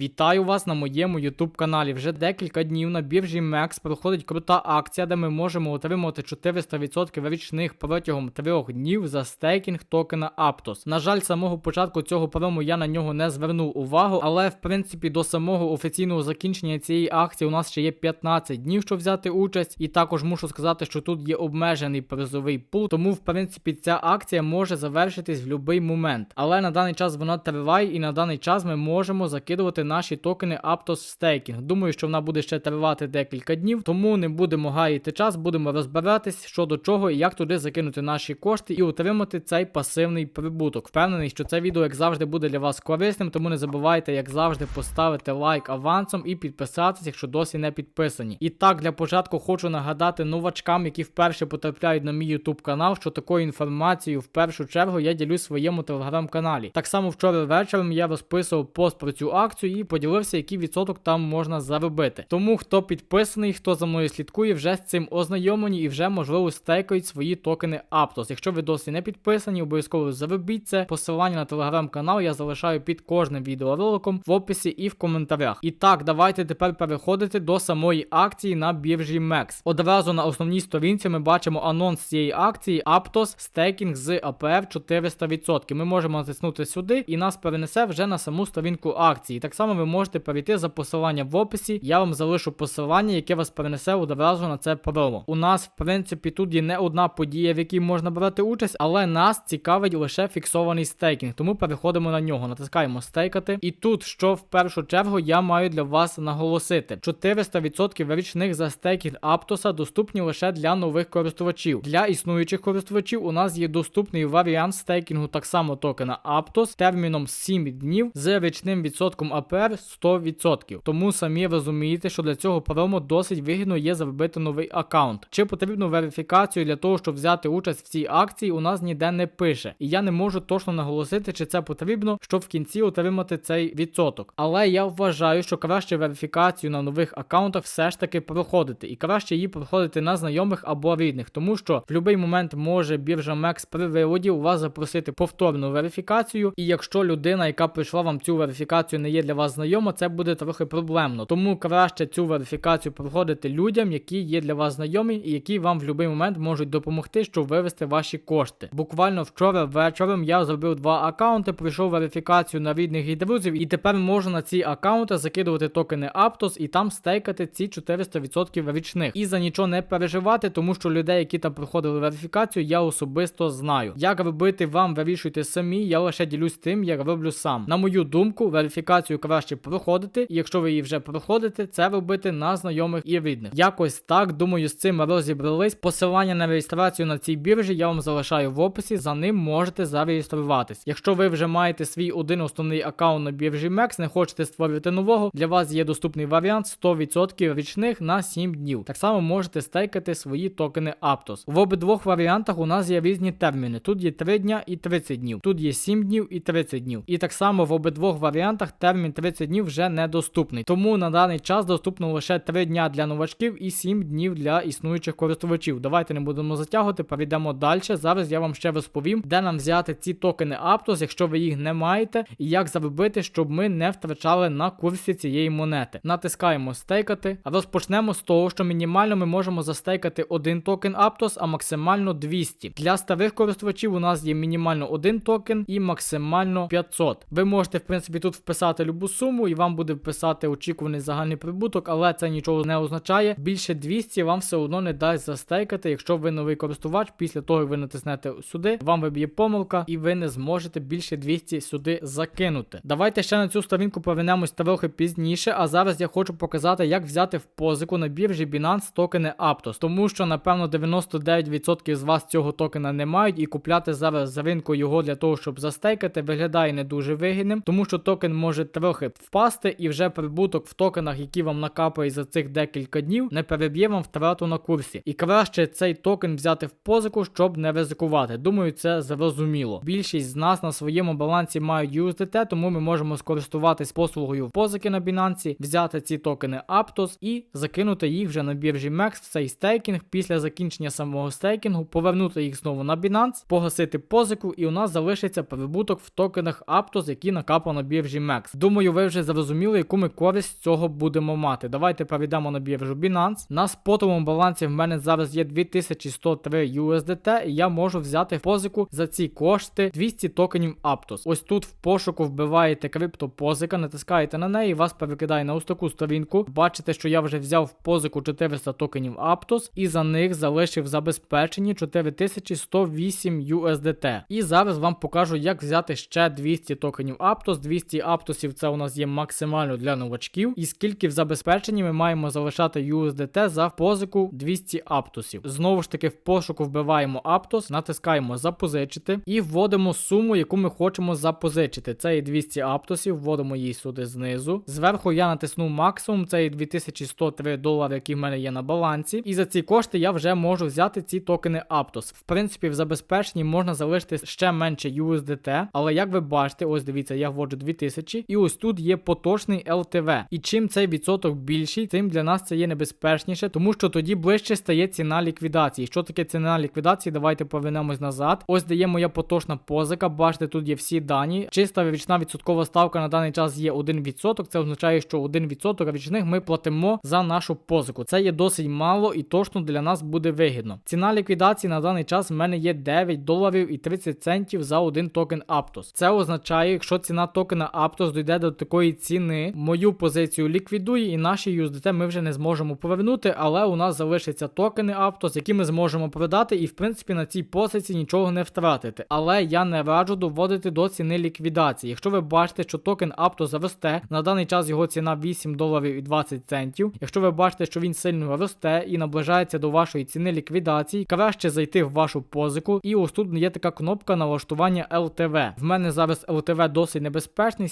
Вітаю вас на моєму YouTube каналі. Вже декілька днів на біржі MEX проходить крута акція, де ми можемо отримати 400% річних протягом трьох днів за стейкінг токена Aptos. На жаль, з самого початку цього прому я на нього не звернув увагу, але в принципі до самого офіційного закінчення цієї акції у нас ще є 15 днів, щоб взяти участь. І також мушу сказати, що тут є обмежений призовий пул, тому в принципі ця акція може завершитись в будь-який момент. Але на даний час вона триває, і на даний час ми можемо закидувати наші токени Aptos стейкінг. Думаю, що вона буде ще тривати декілька днів, тому не будемо гаяти час, будемо розбиратись, що до чого і як туди закинути наші кошти і отримати цей пасивний прибуток. Впевнений, що це відео, як завжди, буде для вас корисним, тому не забувайте, як завжди, поставити лайк авансом і підписатися, якщо досі не підписані. І так, для початку хочу нагадати новачкам, які вперше потрапляють на мій YouTube канал, що такою інформацією в першу чергу я ділюсь своєму телеграм-каналі. Так само вчора вечором я розписував пост про цю акцію і поділився, який відсоток там можна заробити. Тому хто підписаний, хто за мною слідкує, вже з цим ознайомлені і вже можливо стейкають свої токени Aptos. Якщо ви досі не підписані, обов'язково заробіть це. Посилання на телеграм-канал я залишаю під кожним відеороликом в описі і в коментарях. І так, давайте тепер переходити до самої акції на біржі MEX. Одразу на основній сторінці ми бачимо анонс цієї акції Aptos стейкінг з APR 400%. Ми можемо натиснути сюди і нас перенесе вже на саму сторінку акції. Так само ви можете перейти за посиланням в описі. Я вам залишу посилання, яке вас перенесе одразу на це промо. У нас, в принципі, тут є не одна подія, в якій можна брати участь, але нас цікавить лише фіксований стейкінг. Тому переходимо на нього, натискаємо стейкати. І тут, що в першу чергу, я маю для вас наголосити: 400% річних за стейкінг Аптоса доступні лише для нових користувачів. Для існуючих користувачів у нас є доступний варіант стейкінгу так само токена Aptos терміном 7 днів з річним відсотком APR 100%. Тому самі розумієте, що для цього промо досить вигідно є заробити новий аккаунт. Чи потрібну верифікацію для того, щоб взяти участь в цій акції, у нас ніде не пише. І я не можу точно наголосити, чи це потрібно, щоб в кінці отримати цей відсоток. Але я вважаю, що краще верифікацію на нових аккаунтах все ж таки проходити, і краще її проходити на знайомих або рідних, тому що в будь-який момент може біржа MEX при виводі у вас запросити повторну верифікацію. І якщо людина, яка прийшла вам цю верифікацію, не є для вас знайома, це буде трохи проблемно. Тому краще цю верифікацію проходити людям, які є для вас знайомі і які вам в будь-який момент можуть допомогти, щоб вивести ваші кошти. Буквально вчора вечором я зробив два аккаунти, пройшов верифікацію на рідних і друзів, і тепер можу на ці аккаунти закидувати токени Aptos і там стейкати ці 400% річних. І за нічого не переживати, тому що людей, які там проходили верифікацію, я особисто знаю. Як робити вам, вирішуйте самі. Я лише ділюсь тим, як роблю сам. На мою думку, верифікацію краще проходити, і якщо ви її вже проходите, це робити на знайомих і рідних. Якось так, думаю, з цим розібрались. Посилання на реєстрацію на цій біржі я вам залишаю в описі. За ним можете зареєструватись. Якщо ви вже маєте свій один основний аккаунт на біржі MEX, не хочете створювати нового, для вас є доступний варіант 100% річних на 7 днів. Так само можете стейкати свої токени Aptos. В обидвох варіантах у нас є різні терміни. Тут є 3 дня і 30 днів. Тут є 7 днів і 30 днів. І так само в обидвох варіантах термін 30 днів вже недоступний. Тому на даний час доступно лише 3 дня для новачків і 7 днів для існуючих користувачів. Давайте не будемо затягувати, перейдемо далі. Зараз я вам ще розповім, де нам взяти ці токени Aptos, якщо ви їх не маєте, і як заробити, щоб ми не втрачали на курсі цієї монети. Натискаємо стейкати. Розпочнемо з того, що мінімально ми можемо застейкати один токен Aptos, а максимально 200. Для старих користувачів у нас є мінімально один токен і максимально 500. Ви можете, в принципі, тут вписати любу суму, і вам буде вписати очікуваний загальний прибуток, але це нічого не означає. Більше 200 вам все одно не дасть застейкати, якщо ви новий користувач, після того як ви натиснете сюди, вам виб'є помилка, і ви не зможете більше 200 сюди закинути. Давайте ще на цю сторінку повернемось трохи пізніше, а зараз я хочу показати, як взяти в позику на біржі Binance токени Aptos, тому що, напевно, 99% з вас цього токена не мають, і купляти зараз з ринку його для того, щоб застейкати, виглядає не дуже вигідним, тому що токен може трохи впасти, і вже прибуток в токенах, які вам накапають за цих декілька днів, не переб'є вам втрату на курсі. І краще цей токен взяти в позику, щоб не ризикувати. Думаю, це зрозуміло. Більшість з нас на своєму балансі мають USDT, тому ми можемо скористуватись послугою позики на Binance, взяти ці токени Aptos і закинути їх вже на біржі MEX в цей стейкінг після закінчення самого стейкінгу, повернути їх знову на Binance, погасити позику, і у нас залишиться прибуток в токенах Aptos, які накапав на біржі MEX. Думаю, Ви вже зрозуміли, яку ми користь цього будемо мати. Давайте перейдемо на біржу Binance. На спотовому балансі в мене зараз є 2103 USDT, і я можу взяти в позику за ці кошти 200 токенів Aptos. Ось тут в пошуку вбиваєте криптопозика, натискаєте на неї, вас перекидає на ось таку сторінку. Бачите, що я вже взяв в позику 400 токенів Aptos і за них залишив забезпечені 4108 USDT. І зараз вам покажу, як взяти ще 200 токенів Aptos. 200 Аптосів це у нас є максимально для новачків. І скільки в забезпеченні ми маємо залишати USDT за позику 200 Аптосів. Знову ж таки, в пошуку вбиваємо Aptos, натискаємо запозичити і вводимо суму, яку ми хочемо запозичити. Це є 200 Аптосів, вводимо її сюди знизу. Зверху я натиснув максимум, це є 2103 долари, які в мене є на балансі. І за ці кошти я вже можу взяти ці токени Aptos. В принципі, в забезпеченні можна залишити ще менше USDT, але як ви бачите, ось дивіться, я вводжу 2000, і ось тут є поточний LTV. І чим цей відсоток більший, тим для нас це є небезпечніше, тому що тоді ближче стає ціна ліквідації. Що таке ціна ліквідації? Давайте повернемось назад. Ось де є моя поточна позика. Бачите, тут є всі дані. Чиста річна відсоткова ставка на даний час є 1%. Це означає, що 1% річних ми платимо за нашу позику. Це є досить мало і точно для нас буде вигідно. Ціна ліквідації на даний час в мене є 9 доларів і 30 центів за один токен Aptos. Це означає, якщо ціна токена Aptos дійде до такої ціни, мою позицію ліквідує, і наші USDT ми вже не зможемо повернути, але у нас залишаться токени Aptos, які ми зможемо продати, і в принципі на цій позиції нічого не втратити. Але я не раджу доводити до ціни ліквідації. Якщо ви бачите, що токен Aptos заросте, на даний час його ціна 8 доларів і 20 центів. Якщо ви бачите, що він сильно росте і наближається до вашої ціни ліквідації, краще зайти в вашу позику. І ось тут є така кнопка налаштування LTV. В мене зараз LTV досить небезпечний,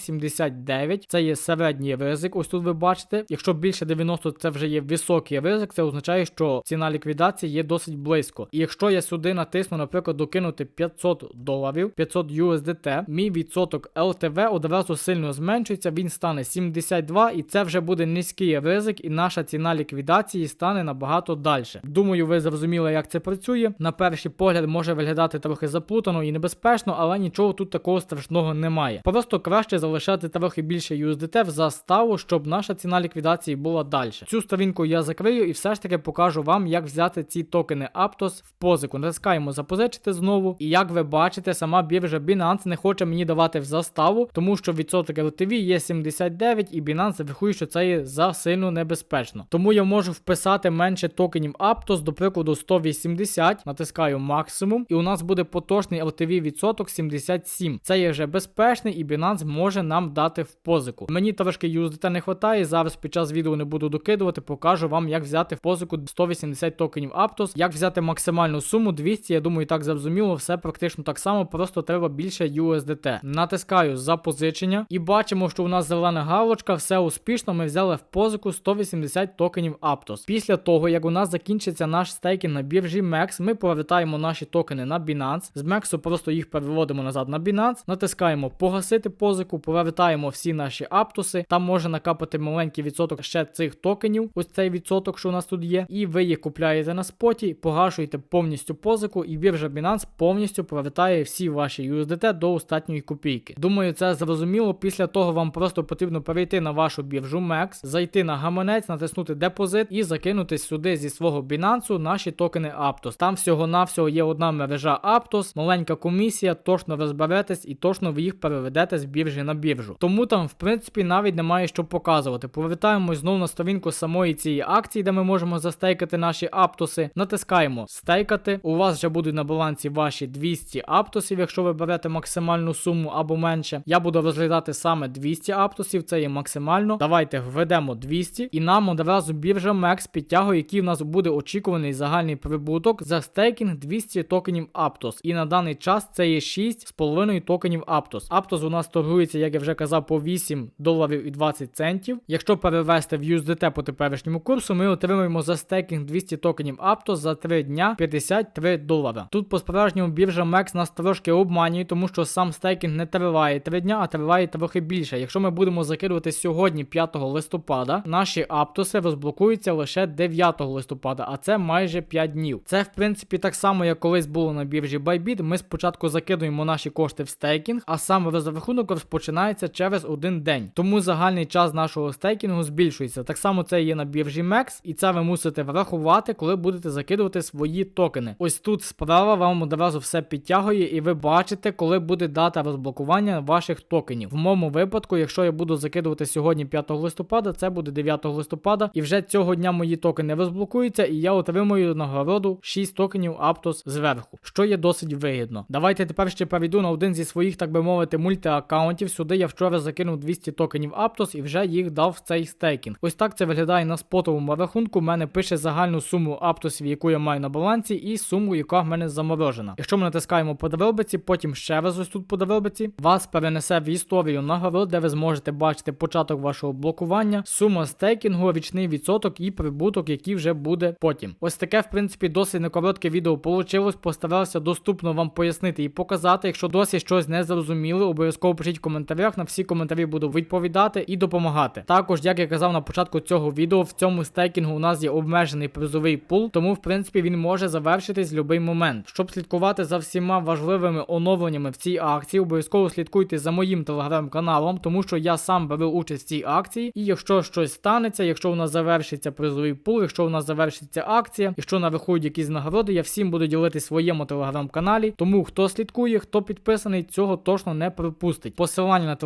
79. Це є середній ризик. Ось тут ви бачите. Якщо більше 90, це вже є високий ризик. Це означає, що ціна ліквідації є досить близько. І якщо я сюди натисну, наприклад, докинути 500 доларів, 500 USDT, мій відсоток LTV одразу сильно зменшується. Він стане 72, і це вже буде низький ризик, і наша ціна ліквідації стане набагато далі. Думаю, ви зрозуміли, як це працює. На перший погляд може виглядати трохи заплутано і небезпечно, але нічого тут такого страшного немає. Просто краще залишати трохи більше USDT в заставу, щоб наша ціна ліквідації була далі. Цю сторінку я закрию і все ж таки покажу вам, як взяти ці токени Aptos в позику. Натискаємо запозичити знову. І як ви бачите, сама біржа Binance не хоче мені давати в заставу, тому що відсоток LTV є 79, і Binance рахує, що це є за сильно небезпечно. Тому я можу вписати менше токенів Aptos, до прикладу, 180, натискаю максимум, і у нас буде поточний LTV відсоток 77. Це є вже безпечний, і Binance може нам дати в позику. Мені трошки USDT не вистачає. Зараз під час відео не буду докидувати, покажу вам, як взяти в позику 180 токенів Aptos, як взяти максимальну суму 200. Я думаю, так зрозуміло, все практично так само, просто треба більше USDT. Натискаю запозичення і бачимо, що у нас зелена галочка, все успішно. Ми взяли в позику 180 токенів Aptos. Після того, як у нас закінчиться наш стейкінг на біржі MEX, ми повертаємо наші токени на Binance. З MEX просто їх переводимо назад на Binance, натискаємо погасити позику, повертаємо всі наші аптоси. Там може накапати маленький відсоток ще цих токенів. Ось цей відсоток, що у нас тут є. І ви їх купляєте на споті, погашуєте повністю позику, і біржа Binance повністю повертає всі ваші USDT до остатньої копійки. Думаю, це зрозуміло. Після того вам просто потрібно перейти на вашу біржу MEX, зайти на гаманець, натиснути депозит і закинути сюди зі свого Binance наші токени Aptos. Там всього-навсього є одна мережа Aptos, маленька комісія, точно розберетесь і точно ви їх переведете з біржі на біржу. Тому там, в принципі, навіть немає що показувати. Повертаємось знову на сторінку самої цієї акції, де ми можемо застейкати наші аптоси. Натискаємо стейкати. У вас вже будуть на балансі ваші 200 аптосів, якщо ви берете максимальну суму або менше. Я буду розглядати саме 200 аптосів, це є максимально. Давайте введемо 200 і нам одразу біржа MEX підтягує, який в нас буде очікуваний загальний прибуток за стейкінг 200 токенів Aptos. І на даний час це є 6,5 токенів Aptos. Aptos у нас торгується, як я вже казав, по 8 доларів і 20 центів. Якщо перевести в USDT по теперішньому курсу, ми отримаємо за стейкінг 200 токенів Aptos за 3 дня 53 долара. Тут по справжньому біржа MEX нас трошки обманює, тому що сам стейкінг не триває 3 дня, а триває трохи більше. Якщо ми будемо закидувати сьогодні, 5 листопада, наші аптоси розблокуються лише 9 листопада, а це майже 5 днів. Це в принципі так само, як колись було на біржі Bybit. Ми спочатку закидуємо наші кошти в стейкінг, а сам розрахунок розпочинається через через один день. Тому загальний час нашого стейкінгу збільшується. Так само це є на біржі MEX, і це ви мусите врахувати, коли будете закидувати свої токени. Ось тут справа вам одразу все підтягує, і ви бачите, коли буде дата розблокування ваших токенів. В моєму випадку, якщо я буду закидувати сьогодні 5 листопада, це буде 9 листопада, і вже цього дня мої токени розблокуються, і я отримую нагороду 6 токенів Aptos зверху, що є досить вигідно. Давайте тепер ще перейду на один зі своїх, так би мовити, мультиаккаунтів. Сюди я вчора закинув 200 токенів Aptos і вже їх дав в цей стейкінг. Ось так це виглядає на спотовому рахунку. У мене пише загальну суму Aptos, яку я маю на балансі, і суму, яка в мене заморожена. Якщо ми натискаємо по дробиці, потім ще раз ось тут по дробиці, вас перенесе в історію нагород, де ви зможете бачити початок вашого блокування, сума стейкінгу, річний відсоток і прибуток, який вже буде потім. Ось таке, в принципі, досить некоротке відео получилось. Постарався доступно вам пояснити і показати. Якщо досі щось не зрозуміли, обов'язково пишіть в коментарях. На всі коментарі буду відповідати і допомагати. Також, як я казав на початку цього відео, в цьому стейкінгу у нас є обмежений призовий пул, тому в принципі він може завершитись в будь-який момент. Щоб слідкувати за всіма важливими оновленнями в цій акції, обов'язково слідкуйте за моїм телеграм-каналом, тому що я сам беру участь в цій акції. І якщо щось станеться, якщо у нас завершиться призовий пул, якщо у нас завершиться акція, якщо нарахують якісь нагороди, я всім буду ділити своєму телеграм-каналі. Тому хто слідкує, хто підписаний, цього точно не пропустить. Посилання на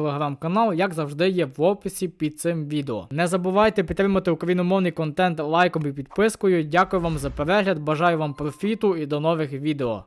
телеграм-канал, як завжди, є в описі під цим відео. Не забувайте підтримати україномовний контент лайком і підпискою. Дякую вам за перегляд, бажаю вам профіту і до нових відео.